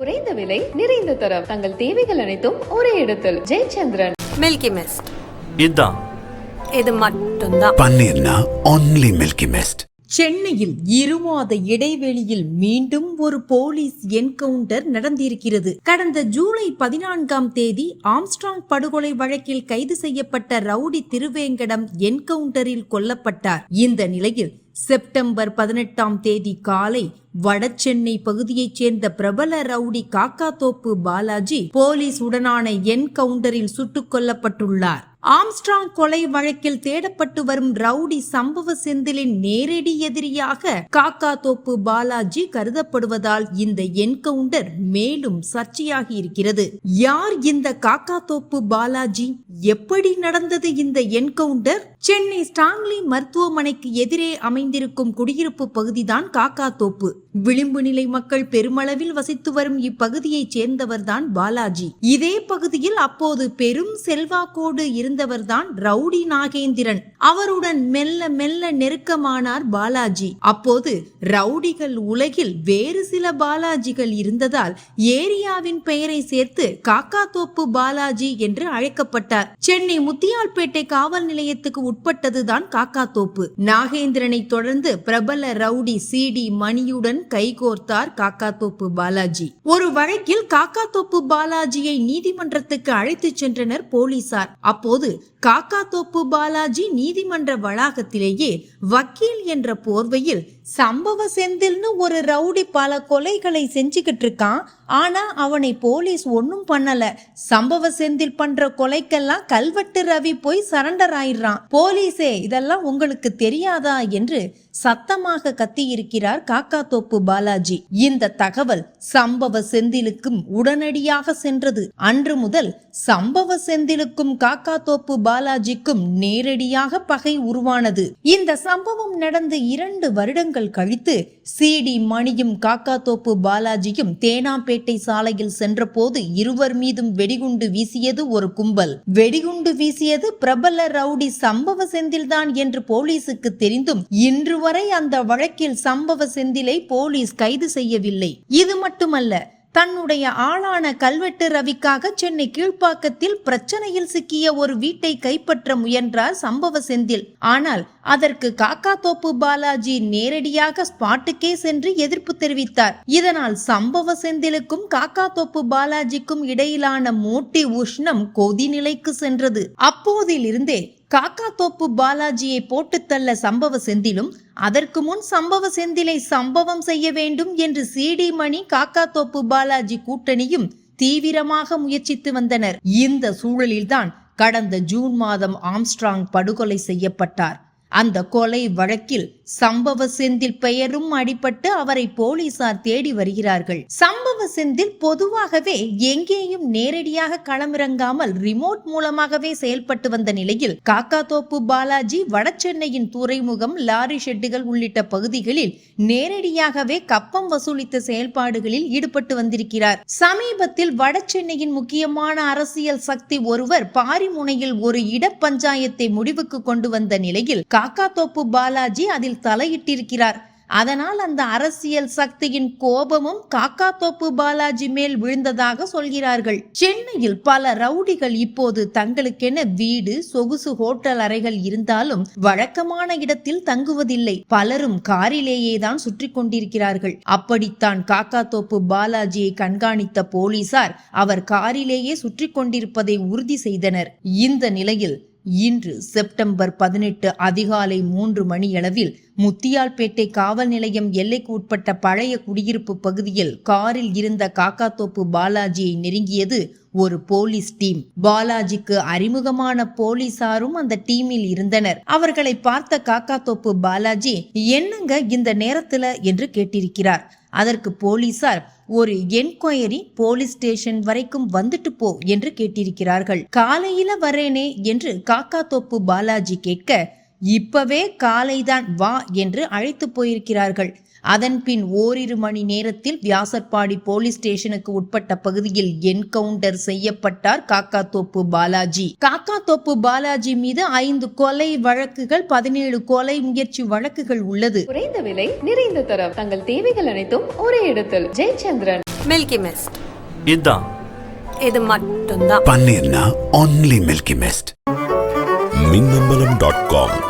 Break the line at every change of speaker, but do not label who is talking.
குறைந்த விலை நிறைந்த தரம். தங்கள் தேவைகள் அனைத்தும் ஒரே இடத்தில். ஜெயச்சந்திரன்.
மில்கி மிஸ்ட்
இதான்.
இது மட்டும்தான்.
பன்னீர்னா ஒன்லி மில்கி மிஸ்ட்
சென்னையில் இருமாத இடைவெளியில் மீண்டும் ஒரு போலீஸ் என்கவுண்டர் நடந்திருக்கிறது. கடந்த ஜூலை பதினான்காம் தேதி ஆம்ஸ்ட்ராங் படுகொலை வழக்கில் கைது செய்யப்பட்ட ரவுடி திருவேங்கடம் என்கவுண்டரில் கொல்லப்பட்டார். இந்த நிலையில் செப்டம்பர் பதினெட்டாம் தேதி காலை வடசென்னை பகுதியைச் சேர்ந்த பிரபல ரவுடி காக்காத்தோப்பு பாலாஜி போலீஸ் உடனான என்கவுண்டரில் சுட்டுக் கொல்லப்பட்டுள்ளார். ஆம்ஸ்ட்ராங் கொலை வழக்கில் தேடப்பட்டு வரும் ரவுடி சம்பவ செந்திலின் நேரடி எதிரியாக காக்கா தோப்பு பாலாஜி கருதப்படுவதால் இந்த என்கவுண்டர் மேலும் சர்ச்சையாகி இருக்கிறது. யார் இந்த காக்காத்தோப்பு பாலாஜி? எப்படி நடந்தது இந்த என்கவுண்டர்? சென்னை ஸ்டான்லி மருத்துவமனைக்கு எதிரே அமைந்திருக்கும் குடியிருப்பு பகுதிதான் காக்காத்தோப்பு விளிம்பு நிலை மக்கள் பெருமளவில் வசித்து வரும் இப்பகுதியைச் சேர்ந்தவர்தான் பாலாஜி. இதே பகுதியில் அப்போது பெரும் செல்வாக்கோடு இருந்தவர்தான் ரவுடி நாகேந்திரன். அவருடன் மெல்ல மெல்ல நெருக்கமானார் பாலாஜி. அப்போது ரவுடிகள் உலகில் வேறு சில பாலாஜிகள் இருந்ததால் ஏரியாவின் பெயரை சேர்த்து காக்காத்தோப்பு பாலாஜி என்று அழைக்கப்பட்டார். சென்னை முத்தியால்பேட்டை காவல் நிலையத்துக்கு உட்பட்டதுதான் காக்கா தோப்பு நாகேந்திரனை தொடர்ந்து பிரபல ரவுடி சி டி மணியுடன் கைகோர்த்தார் காக்காத்தோப்பு பாலாஜி. ஒரு வழக்கில் காக்காத்தோப்பு பாலாஜியை நீதிமன்றத்துக்கு அழைத்துச் சென்றனர் போலீசார். அப்போது போது காக்காத்தோப்பு பாலாஜி நீதிமன்ற வளாகத்திலேயே வக்கீல் என்ற போர்வையில் சம்பவ செந்தில்னு ஒரு ரவுடி பல கொலைகளை செஞ்சுக்கிட்டு இருக்கான். ஆனா அவனை போலீஸ் ஒன்னும் பண்ணல. சம்பவ செந்தில் பண்ற கொலைக்கெல்லாம் கல்வெட்டு ரவி போய் சரண்டர் ஆயிடுறான். போலீஸே இதெல்லாம் உங்களுக்கு தெரியாதா என்று சத்தமாக கத்தியிருக்கிறார் காக்காத்தோப்பு பாலாஜி. இந்த தகவல் சம்பவ செந்திலுக்கும் உடனடியாக சென்றது. அன்று முதல் சம்பவ செந்திலுக்கும் காக்காத்தோப்பு பாலாஜிக்கும் நேரடியாக பகை உருவானது. இந்த சம்பவம் நடந்து இரண்டு வருடங்கள் கழித்து சிடி மணியும் காக்காத்தோப்பு பாலாஜியும் தேனாம்பேட்டை சாலையில் சென்றபோது இருவர் மீதும் வெடிகுண்டு வீசியது ஒரு கும்பல். வெடிகுண்டு வீசியது பிரபல ரவுடி சம்பவ செந்தில்தான் என்று போலீசுக்கு தெரிந்தும் இன்று வரை அந்த வழக்கில் சம்பவ செந்திலை போலீஸ் கைது செய்யவில்லை. இது மட்டுமல்ல தன்னுடைய ஆளான கல்வெட்டு ரவிக்காக சென்னை கீழ்ப்பாக்கத்தில் பிரச்சனையில் சிக்கிய ஒரு வீட்டை கைப்பற்ற முயன்றார் சம்பவ செந்தில். ஆனால் அதற்கு காக்கா தோப்பு பாலாஜி நேரடியாக ஸ்பாட்டுக்கே சென்று எதிர்ப்பு தெரிவித்தார். இதனால் சம்பவ செந்திலுக்கும் காக்கா தோப்பு பாலாஜிக்கும் இடையிலான மூட்டி உஷ்ணம் கொதிநிலைக்கு சென்றது. அப்போதிலிருந்தே காக்கா தோப்பு பாலாஜியை போட்டுத் தள்ள சம்பவ செந்திலும் அதற்கு முன் சம்பவ செந்திலை சம்பவம் செய்ய வேண்டும் என்று சிடி மணி காக்காத்தோப்பு பாலாஜி கூட்டணியும் தீவிரமாக முயற்சித்து வந்தனர். இந்த சூழலில்தான் கடந்த ஜூன் மாதம் ஆம்ஸ்ட்ராங் படுகொலை செய்யப்பட்டார். அந்த கொலை வழக்கில் சம்பவ செந்தில் பெயரும் அடிபட்டு அவரை போலீசார் தேடி வருகிறார்கள். சம்பவ செந்தில் பொதுவாகவே எங்கேயும் நேரடியாக களமிறங்காமல் ரிமோட் மூலமாகவே செயல்பட்டு வந்த நிலையில் காக்காத்தோப்பு பாலாஜி வடசென்னையின் துறைமுகம் லாரி ஷெட்டுகள் உள்ளிட்ட பகுதிகளில் நேரடியாகவே கப்பம் வசூலித்த செயல்பாடுகளில் ஈடுபட்டு வந்திருக்கிறார். சமீபத்தில் வடசென்னையின் முக்கியமான அரசியல் சக்தி ஒருவர் பாரிமுனையில் ஒரு இடப்பஞ்சாயத்தை முடிவுக்கு கொண்டு வந்த நிலையில் காக்காத்தோப்பு பாலாஜி அதில் தலையிட்டிருக்கிறார். அதனால் அந்த அரசியல் சக்தியின் கோபமும் காக்காத்தோப்பு பாலாஜி மேல் விழுந்ததாக சொல்கிறார்கள். சென்னையில் பல ரவுடிகள் இப்போது தங்களுக்கென வீடு சொகுசு ஹோட்டல் அறைகள் இருந்தாலும் வழக்கமான இடத்தில் தங்குவதில்லை. பலரும் காரிலேயே தான் சுற்றி கொண்டிருக்கிறார்கள். அப்படித்தான் காக்காத்தோப்பு பாலாஜியை கண்காணித்த போலீசார் அவர் காரிலேயே சுற்றி கொண்டிருப்பதை உறுதி செய்தனர். இந்த நிலையில் இன்று செப்டம்பர் பதினெட்டு அதிகாலை மூன்று மணியளவில் முத்தியால்பேட்டை காவல் நிலையம் எல்லைக்கு உட்பட்ட பழைய குடியிருப்பு பகுதியில் காரில் இருந்த காக்காத்தோப்பு பாலாஜியை நெருங்கியது ஒரு போலீஸ் டீம். பாலாஜிக்கு அறிமுகமான போலீசாரும் அந்த டீமில் இருந்தனர். அவர்களை பார்த்த காக்காத்தோப்பு பாலாஜி என்னங்க இந்த நேரத்துல? என்று கேட்டிருக்கிறார். அதற்கு போலீசார் ஒரு என்கொயரி போலீஸ் ஸ்டேஷன் வரைக்கும் வந்துட்டு போ என்று கேட்டிருக்கிறார்கள். காலையில வரேனே என்று காக்காத்தோப்பு பாலாஜி கேட்க இப்பவே காலைதான் வா என்று அழைத்து போயிருக்கிறார்கள். அதன் பின் ஓரிரு மணி நேரத்தில் வியாசர்பாடி போலீஸ் ஸ்டேஷனுக்கு உட்பட்ட பகுதியில் என்கவுண்டர் செய்யப்பட்டார் காக்காத்தோப்பு பாலாஜி. காக்காத்தோப்பு பாலாஜி மீது ஐந்து கொலை வழக்குகள் பதினேழு கொலை முயற்சி வழக்குகள் உள்ளது.
குறைந்த விலை நிறைந்த தரம். தங்கள் தேவைகள் அனைத்தும் ஒரே இடத்தில். ஜெயச்சந்திரன்.
மில்கி மிஸ்ட்
இதுதான்
இது மட்டும்தான்.
பன்னீர்னா only Milky Mist
Minnambalam dot com